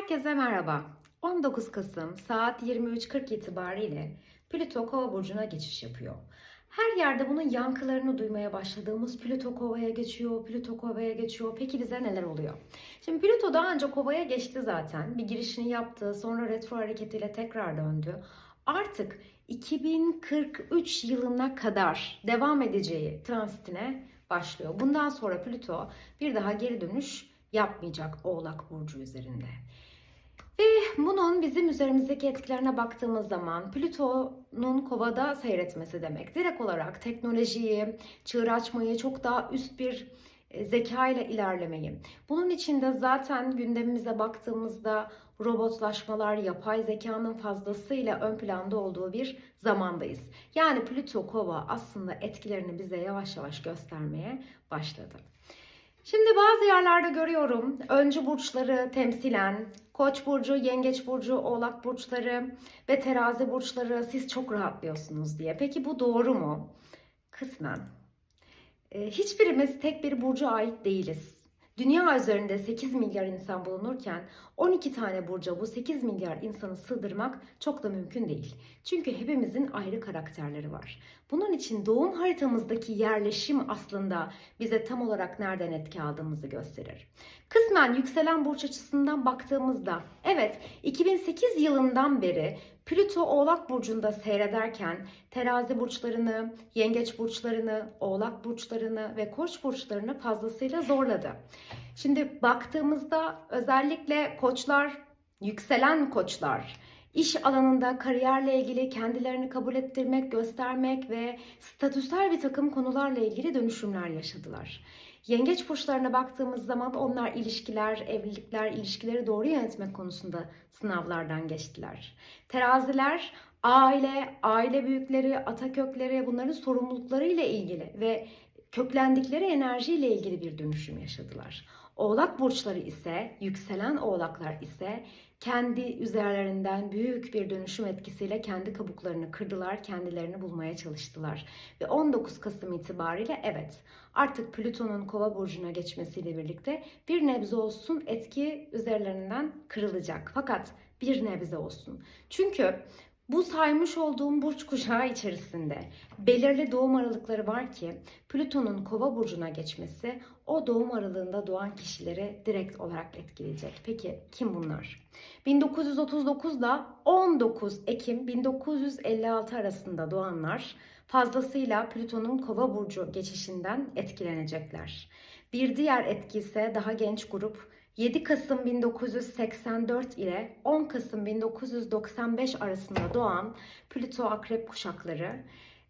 Herkese merhaba. 19 Kasım saat 23.40 itibariyle Plüto Kova burcuna geçiş yapıyor. Her yerde bunun yankılarını duymaya başladığımız Plüto Kova'ya geçiyor, Plüto Kova'ya geçiyor. Peki bize neler oluyor? Şimdi Plüto daha önce Kova'ya geçti zaten. Bir girişini yaptı, sonra retro hareketiyle tekrar döndü. Artık 2043 yılına kadar devam edeceği transitine başlıyor. Bundan sonra Plüto bir daha geri dönüş yapmayacak Oğlak Burcu üzerinde. Ve bunun bizim üzerimizdeki etkilerine baktığımız zaman Plüton'un kovada seyretmesi demek. Direkt olarak teknolojiyi, çığır açmayı, çok daha üst bir e, zeka ile ilerlemeyi. Bunun içinde zaten gündemimize baktığımızda robotlaşmalar, yapay zekanın fazlasıyla ön planda olduğu bir zamandayız. Yani Plüto kova aslında etkilerini bize yavaş yavaş göstermeye başladı. Şimdi bazı yerlerde görüyorum öncü burçları temsilen Koç burcu, Yengeç burcu, Oğlak burçları ve Terazi burçları siz çok rahatlıyorsunuz diye. Peki bu doğru mu? Kısmen. Ee, hiçbirimiz tek bir burca ait değiliz. Dünya üzerinde 8 milyar insan bulunurken 12 tane burca bu 8 milyar insanı sığdırmak çok da mümkün değil. Çünkü hepimizin ayrı karakterleri var. Bunun için doğum haritamızdaki yerleşim aslında bize tam olarak nereden etki aldığımızı gösterir. Kısmen yükselen burç açısından baktığımızda evet 2008 yılından beri Plüto Oğlak Burcu'nda seyrederken terazi burçlarını, yengeç burçlarını, oğlak burçlarını ve koç burçlarını fazlasıyla zorladı. Şimdi baktığımızda özellikle koçlar, yükselen koçlar, iş alanında kariyerle ilgili kendilerini kabul ettirmek, göstermek ve statüsel bir takım konularla ilgili dönüşümler yaşadılar. Yengeç burçlarına baktığımız zaman onlar ilişkiler, evlilikler, ilişkileri doğru yönetmek konusunda sınavlardan geçtiler. Teraziler aile, aile büyükleri, ata kökleri bunların sorumlulukları ile ilgili ve köklendikleri enerjiyle ilgili bir dönüşüm yaşadılar. Oğlak burçları ise, yükselen oğlaklar ise kendi üzerlerinden büyük bir dönüşüm etkisiyle kendi kabuklarını kırdılar, kendilerini bulmaya çalıştılar. Ve 19 Kasım itibariyle evet artık Plüton'un kova burcuna geçmesiyle birlikte bir nebze olsun etki üzerlerinden kırılacak. Fakat bir nebze olsun. Çünkü bu saymış olduğum burç kuşağı içerisinde belirli doğum aralıkları var ki Plüton'un kova burcuna geçmesi o doğum aralığında doğan kişileri direkt olarak etkileyecek. Peki kim bunlar? 1939 ile 19 Ekim 1956 arasında doğanlar fazlasıyla Plüton'un kova burcu geçişinden etkilenecekler. Bir diğer etki ise daha genç grup 7 Kasım 1984 ile 10 Kasım 1995 arasında doğan Plüto Akrep kuşakları.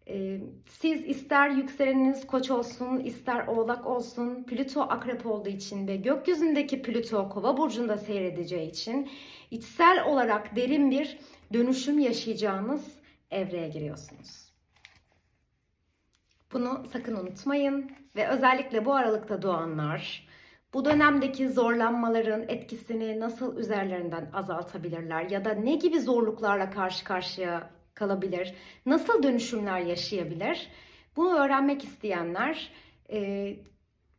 Ee, Siz ister yükseleniniz koç olsun, ister oğlak olsun, Plüto akrep olduğu için ve gökyüzündeki Plüto kova burcunda seyredeceği için içsel olarak derin bir dönüşüm yaşayacağınız evreye giriyorsunuz. Bunu sakın unutmayın ve özellikle bu aralıkta doğanlar bu dönemdeki zorlanmaların etkisini nasıl üzerlerinden azaltabilirler ya da ne gibi zorluklarla karşı karşıya kalabilir, nasıl dönüşümler yaşayabilir? Bunu öğrenmek isteyenler e,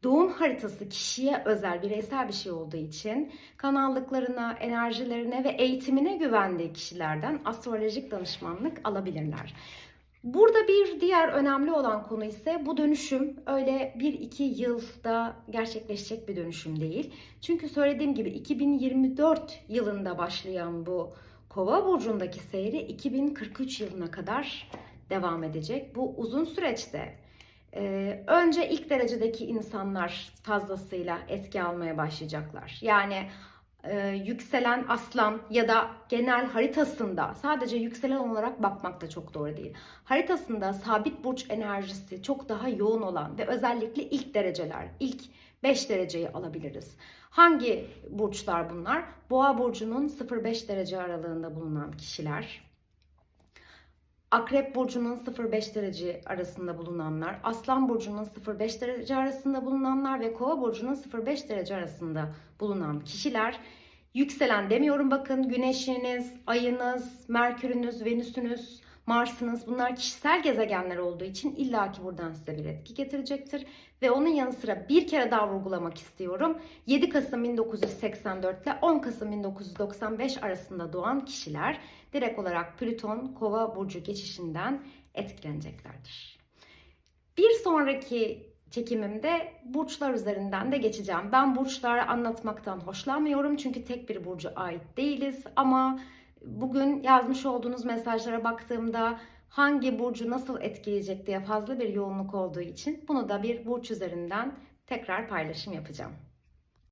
doğum haritası kişiye özel bireysel bir şey olduğu için kanallıklarına, enerjilerine ve eğitimine güvendiği kişilerden astrolojik danışmanlık alabilirler. Burada bir diğer önemli olan konu ise bu dönüşüm öyle 1-2 yılda gerçekleşecek bir dönüşüm değil. Çünkü söylediğim gibi 2024 yılında başlayan bu Kova burcundaki seyri 2043 yılına kadar devam edecek. Bu uzun süreçte e, önce ilk derecedeki insanlar fazlasıyla etki almaya başlayacaklar. Yani e, yükselen aslan ya da genel haritasında sadece yükselen olarak bakmak da çok doğru değil. Haritasında sabit burç enerjisi çok daha yoğun olan ve özellikle ilk dereceler, ilk 5 dereceyi alabiliriz. Hangi burçlar bunlar? Boğa burcunun 0-5 derece aralığında bulunan kişiler. Akrep burcunun 0-5 derece arasında bulunanlar, Aslan burcunun 0-5 derece arasında bulunanlar ve Kova burcunun 0-5 derece arasında bulunan kişiler yükselen demiyorum bakın güneşiniz, ayınız, merkürünüz, venüsünüz Mars'ınız bunlar kişisel gezegenler olduğu için illaki buradan size bir etki getirecektir. Ve onun yanı sıra bir kere daha vurgulamak istiyorum. 7 Kasım 1984 ile 10 Kasım 1995 arasında doğan kişiler direkt olarak Plüton Kova burcu geçişinden etkileneceklerdir. Bir sonraki çekimimde burçlar üzerinden de geçeceğim. Ben burçları anlatmaktan hoşlanmıyorum çünkü tek bir burcu ait değiliz ama bugün yazmış olduğunuz mesajlara baktığımda hangi burcu nasıl etkileyecek diye fazla bir yoğunluk olduğu için bunu da bir burç üzerinden tekrar paylaşım yapacağım.